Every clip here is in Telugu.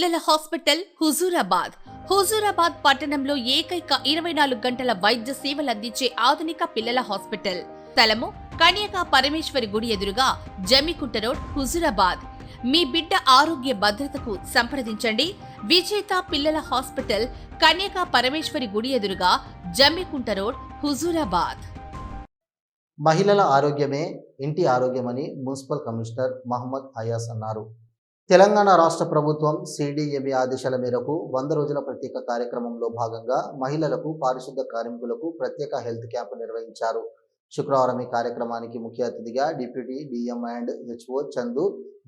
పిల్లల హాస్పిటల్ హుజూరాబాద్. హుజూరాబాద్ పట్టణంలో ఏకైక ఇరవై నాలుగు గంటల వైద్య సేవలు అందించే ఆధునిక పిల్లల హాస్పిటల్. స్థలము కన్యకా పరమేశ్వరి గుడి ఎదురుగా జమికుంట రోడ్ హుజూరాబాద్. మీ బిడ్డ ఆరోగ్య భద్రతకు సంప్రదించండి. విజేత పిల్లల హాస్పిటల్ కన్యకా పరమేశ్వరి గుడి ఎదురుగా జమ్మికుంట రోడ్ హుజూరాబాద్. మహిళల ఆరోగ్యమే ఇంటి ఆరోగ్యమని మున్సిపల్ కమిషనర్ మహమ్మద్ అయాస్ అన్నారు. తెలంగాణ రాష్ట్ర ప్రభుత్వం సిడిఎంఏ ఆదేశాల మేరకు వంద రోజుల ప్రత్యేక కార్యక్రమంలో భాగంగా మహిళలకు పారిశుద్ధ కార్మికులకు ప్రత్యేక హెల్త్ క్యాంపు నిర్వహించారు. శుక్రవారం ఈ కార్యక్రమానికి ముఖ్య అతిథిగా deputy DM and HO Chandu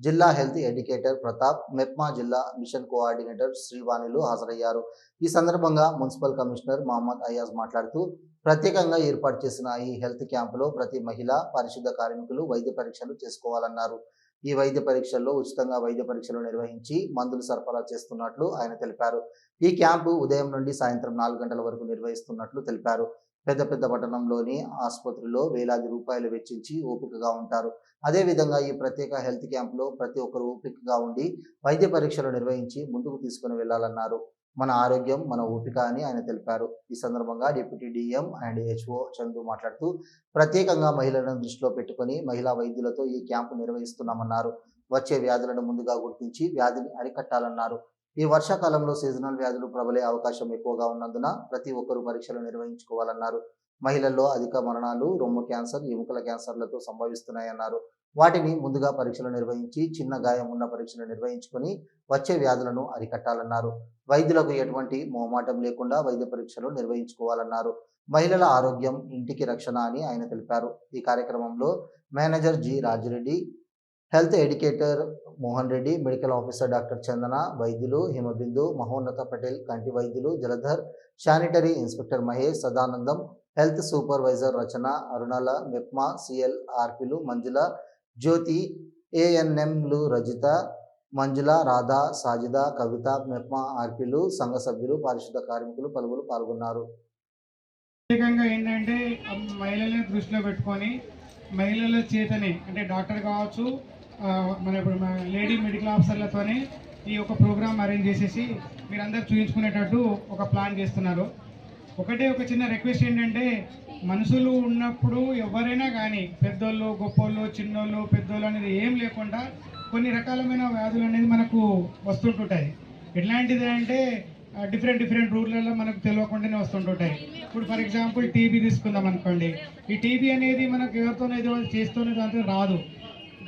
జిల్లా హెల్త్ ఎడ్యుకేటర్ ప్రతాప్ మెప్మా జిల్లా మిషన్ కోఆర్డినేటర్ శ్రీవాణిలు హాజరయ్యారు. ఈ సందర్భంగా మున్సిపల్ కమిషనర్ మహమ్మద్ అయాజ్ మాట్లాడుతూ ప్రత్యేకంగా ఏర్పాటు చేసిన ఈ హెల్త్ క్యాంపులో ప్రతి మహిళ పారిశుద్ధ కార్మికులు వైద్య పరీక్షలు చేసుకోవాలన్నారు. ఈ వైద్య పరీక్షల్లో ఉచితంగా వైద్య పరీక్షలు నిర్వహించి మందులు సరఫరా చేస్తున్నట్లు ఆయన తెలిపారు. ఈ క్యాంపు ఉదయం నుండి సాయంత్రం నాలుగు గంటల వరకు నిర్వహిస్తున్నట్లు తెలిపారు. పెద్ద పెద్ద పట్టణంలోని ఆసుపత్రిలో వేలాది రూపాయలు వెచ్చించి ఓపికగా ఉంటారు. అదేవిధంగా ఈ ప్రత్యేక హెల్త్ క్యాంపులో ప్రతి ఒక్కరు ఓపికగా ఉండి వైద్య పరీక్షలు నిర్వహించి ముందుకు తీసుకుని వెళ్ళాలన్నారు మన ఆరోగ్యం మన ఓపిక అని ఆయన తెలిపారు. ఈ సందర్భంగా deputy DM and HO Chandu మాట్లాడుతూ ప్రత్యేకంగా మహిళలను దృష్టిలో పెట్టుకొని మహిళా వైద్యులతో ఈ క్యాంపు నిర్వహిస్తున్నామన్నారు. వచ్చే వ్యాధులను ముందుగా గుర్తించి వ్యాధిని అరికట్టాలన్నారు. ఈ వర్షాకాలంలో సీజనల్ వ్యాధులు ప్రబలే అవకాశం ఎక్కువగా ఉన్నందున ప్రతి ఒక్కరూ పరీక్షలు నిర్వహించుకోవాలన్నారు. మహిళల్లో అధిక మరణాలు రొమ్ము క్యాన్సర్ ఎముకల క్యాన్సర్లతో సంభవిస్తున్నాయన్నారు. వాటిని ముందుగా పరీక్షలు నిర్వహించి చిన్న గాయం ఉన్న పరీక్షలు నిర్వహించుకొని వచ్చే వ్యాధులను అరికట్టాలన్నారు. వైద్యులకు ఎటువంటి మొహమాటం లేకుండా వైద్య పరీక్షలు నిర్వహించుకోవాలన్నారు. మహిళల ఆరోగ్యం ఇంటికి రక్షణ అని ఆయన తెలిపారు. ఈ కార్యక్రమంలో manager G Rajireddy health educator Mohan Reddy medical officer doctor Chandana వైద్యులు హిమబిందు మహోన్నత పటేల్ కంటి వైద్యులు Jaladhar sanitary inspector Mahesh Sadanandam health supervisor Rachana అరుణాల MEPMA CL ఆర్పిలు మంజుల జ్యోతి ఏఎన్ఎంలు రజిత మంజుల రాధా సాజిద కవిత మెప్మా ఆర్పిలు సంఘ సభ్యులు పారిశుద్ధ కార్మికులు పలువురు పాల్గొన్నారు. ప్రత్యేకంగా ఏంటంటే ఆ మహిళల్ని దృష్టిలో పెట్టుకొని మహిళల చేతనే అంటే డాక్టర్ కావచ్చు మన ఇప్పుడు మన లేడీ మెడికల్ ఆఫీసర్లతోనే ఈ యొక్క ప్రోగ్రామ్ అరేంజ్ చేసేసి మీరందరూ చూపించుకునేటట్టు ఒక ప్లాన్ చేస్తున్నారు. ఒకటే ఒక చిన్న రిక్వెస్ట్ ఏంటంటే మనుషులు ఉన్నప్పుడు ఎవరైనా కానీ పెద్దోళ్ళు గొప్పోళ్ళు చిన్నోళ్ళు పెద్దోళ్ళు అనేది ఏం లేకుండా కొన్ని రకాలమైన వ్యాధులు అనేది మనకు వస్తుంటుంటాయి. ఎట్లాంటిది అంటే డిఫరెంట్ డిఫరెంట్ రూట్లలో మనకు తెలియకుండానే వస్తుంటుంటాయి. ఇప్పుడు ఫర్ ఎగ్జాంపుల్ టీబీ తీసుకుందాం అనుకోండి. ఈ టీబీ అనేది మనకు ఎవరితోనే ఏదో చేస్తూనే దాంతో రాదు.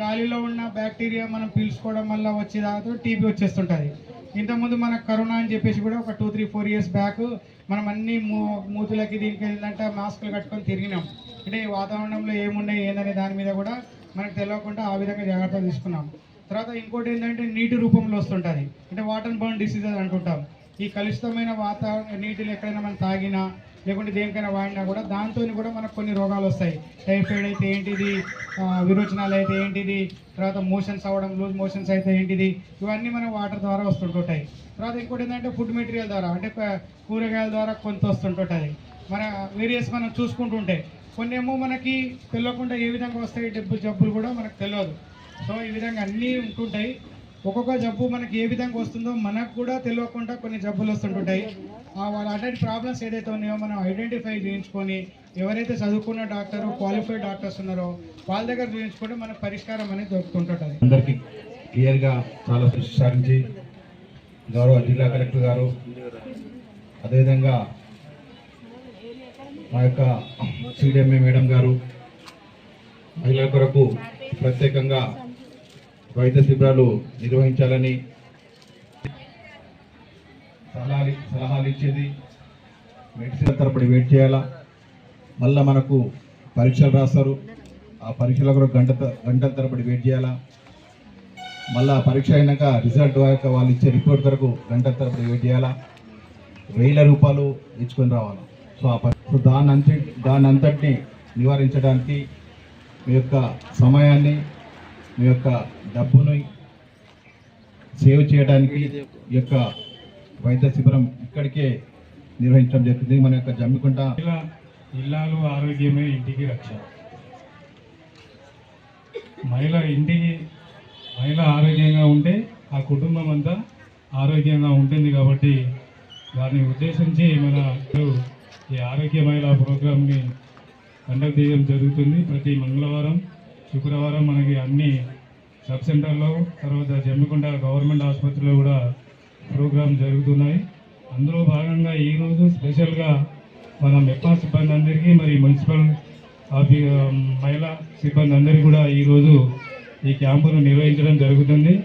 గాలిలో ఉన్న బ్యాక్టీరియా మనం పీల్చుకోవడం వల్ల వచ్చే దాంతో టీబీ వచ్చేస్తుంటుంది. ఇంతకుముందు మనకు కరోనా అని చెప్పేసి కూడా ఒక two three four years back మనం అన్ని మూ మూతులకి దీనికి ఏంటంటే మాస్కులు కట్టుకొని తిరిగినాం. అంటే ఈ వాతావరణంలో ఏమున్నాయి ఏందనే దాని మీద కూడా మనకు తెలియకుండా ఆ విధంగా జాగ్రత్తలు తీసుకున్నాం. తర్వాత ఇంకోటి ఏంటంటే నీటి రూపంలో వస్తుంటుంది. అంటే వాటర్ బర్న్ డిసీజెస్ అంటుంటాం ఈ కలుషితమైన వాతావరణ నీటిని ఎక్కడైనా మనం తాగినా లేకుంటే దేనికైనా వాడినా కూడా దాంతో కూడా మనకు కొన్ని రోగాలు వస్తాయి. టైఫాయిడ్ అయితే ఏంటిది? విరోచనాలు అయితే ఏంటిది? తర్వాత మోషన్స్ అవ్వడం లూజ్ మోషన్స్ అయితే ఏంటిది? ఇవన్నీ మనం వాటర్ ద్వారా వస్తుంటుంటాయి. తర్వాత ఇంకోటి ఏంటంటే ఫుడ్ మెటీరియల్ ద్వారా అంటే కూరగాయల ద్వారా కొంత వస్తుంటుంటుంది. మన వేరియస్ మనం చూసుకుంటుంటే కొన్ని ఏమో మనకి తెలియకుండా ఏ విధంగా వస్తాయి డబ్బులు జబ్బులు కూడా మనకు తెలియదు సో ఈ విధంగా అన్నీ ఉంటుంటాయి. ఒక్కొక్క జబ్బు మనకి ఏ విధంగా వస్తుందో మనకు కూడా తెలియకుండా కొన్ని జబ్బులు వస్తుంటుంటాయి. వాళ్ళ అటువంటి ప్రాబ్లమ్స్ ఏదైతే ఉన్నాయో మనం ఐడెంటిఫై చేయించుకొని ఎవరైతే చదువుకున్న డాక్టర్ క్వాలిఫైడ్ డాక్టర్స్ ఉన్నారో వాళ్ళ దగ్గర చూపించుకుంటే మనకు పరిష్కారం అనేది దొరుకుతుంటుంది. అందరికీ క్లియర్గా చాలా దృష్టి సారించి గౌరవ జిల్లా కలెక్టర్ గారు అదేవిధంగా మా యొక్క సిడిఎంఏ మేడం గారు మహిళల కొరకు ప్రత్యేకంగా వైద్య శిబిరాలు నిర్వహించాలని సలహాలు సలహాలు ఇచ్చేది. మెడిసిన్ తరపుడు వెయిట్ చేయాలా? మళ్ళీ మనకు పరీక్షలు రాస్తారు. ఆ పరీక్షల కూడా గంట త- గంటల తరబడి వెయిట్ చేయాలా? మళ్ళీ ఆ పరీక్ష అయినాక రిజల్ట్ యొక్క వాళ్ళు ఇచ్చే రిపోర్ట్ వరకు గంటల తరబడి వెయిట్ చేయాలా? వేల రూపాయలు ఇచ్చుకొని రావాలి? సో ఆ పరి- సో దాని అంత దాని అంతటిని నివారించడానికి మీ యొక్క సమయాన్ని మీ యొక్క డబ్బును సేవ్ చేయడానికి ఈ యొక్క వైద్య శిబిరం ఇక్కడికే నిర్వహించడం జరుగుతుంది. మన యొక్క జమ్మికుంట మహిళ ఇల్లాలు ఆరోగ్యమే ఇంటికి రక్ష. మహిళ ఇంటికి మహిళ ఆరోగ్యంగా ఉంటే ఆ కుటుంబం అంతా ఆరోగ్యంగా ఉంటుంది కాబట్టి దాన్ని ఉద్దేశించి మన ఈ ఆరోగ్య మహిళా ప్రోగ్రామ్ని కండక్ట్ చేయడం జరుగుతుంది. ప్రతి మంగళవారం శుక్రవారం మనకి అన్ని సబ్ సెంటర్లో తర్వాత జమ్మికొండ గవర్నమెంట్ ఆసుపత్రిలో కూడా ప్రోగ్రామ్ జరుగుతున్నాయి. అందులో భాగంగా ఈరోజు స్పెషల్గా మన మెప్పా సిబ్బంది అందరికీ మరి మున్సిపల్ ఆఫీ మహిళా సిబ్బంది అందరికీ కూడా ఈరోజు ఈ క్యాంపును నిర్వహించడం జరుగుతుంది.